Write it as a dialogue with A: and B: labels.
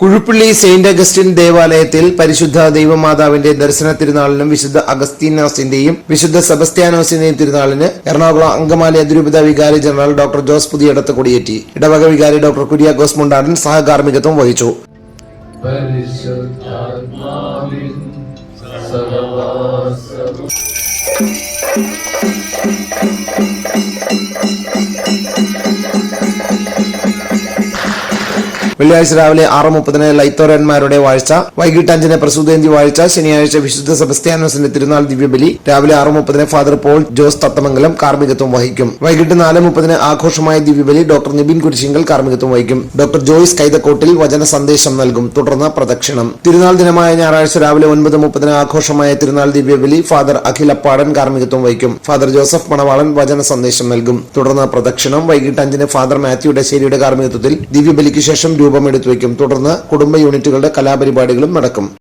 A: Kuzhuppilly Saint Augustine ദേവാലയത്തിൽ പരിശുദ്ധ ദൈവമാതാവിന്റെ ദർശന തിരുനാളിനും വിശുദ്ധ അഗസ്തീനോസിന്റെയും വിശുദ്ധ സെബസ്ത്യാനോസിന്റെയും തിരുനാളിന് എറണാകുളം അങ്കമാലി അതിരൂപത വികാരി ജനറൽ ഡോക്ടർ ജോസ് പുതിയടത്ത് കൊടിയേറ്റി. ഇടവക വികാരി ഡോക്ടർ കുര്യാക്കോസ് മുണ്ടാടൻ സഹകാർമ്മികത്വം വഹിച്ചു.
B: Thank സഹവാസവും
A: വെള്ളിയാഴ്ച രാവിലെ ആറ് മുപ്പതിന് ലൈത്തോരന്മാരുടെ വാഴ്ച വൈകിട്ട് അഞ്ചിന് പ്രസൂതേന്തി വാഴ്ച ശനിയാഴ്ച വിശുദ്ധ സെബസ്ത്യാനോസിന്റെ തിരുനാൾ ദിവ്യബലി രാവിലെ ആറ് മുപ്പതിന് ഫാദർ പോൾ ജോസ് തത്തമംഗലം കാർമ്മികത്വം വഹിക്കും. വൈകിട്ട് നാല് മുപ്പതിന് ആഘോഷമായ ദിവ്യബലി ഡോക്ടർ നിബിൻ കുരിശിങ്കൽ കാർമ്മികത്വം വഹിക്കും. ഡോക്ടർ ജോയ്സ് കൈതക്കോട്ടിൽ വചന സന്ദേശം നൽകും. തുടർന്ന് പ്രദക്ഷിണം. തിരുനാൾ ദിനമായ ഞായറാഴ്ച രാവിലെ ഒൻപത് മുപ്പതിന് ആഘോഷമായ തിരുനാൾ ദിവ്യബലി ഫാദർ അഖിലപ്പാടൻ കാർമ്മികത്വം വഹിക്കും. ഫാദർ ജോസഫ് മണവാളൻ വചന സന്ദേശം നൽകും. തുടർന്ന് പ്രദക്ഷിണം. വൈകിട്ട് അഞ്ചിന് ഫാദർ മാത്യു ഡശേരിയുടെ കാർമ്മികത്വത്തിൽ ദിവ്യബലിക്ക് ശേഷം രൂപം തുടർന്ന് കുടുംബ യൂണിറ്റുകളുടെ കലാപരിപാടികളും നടക്കും.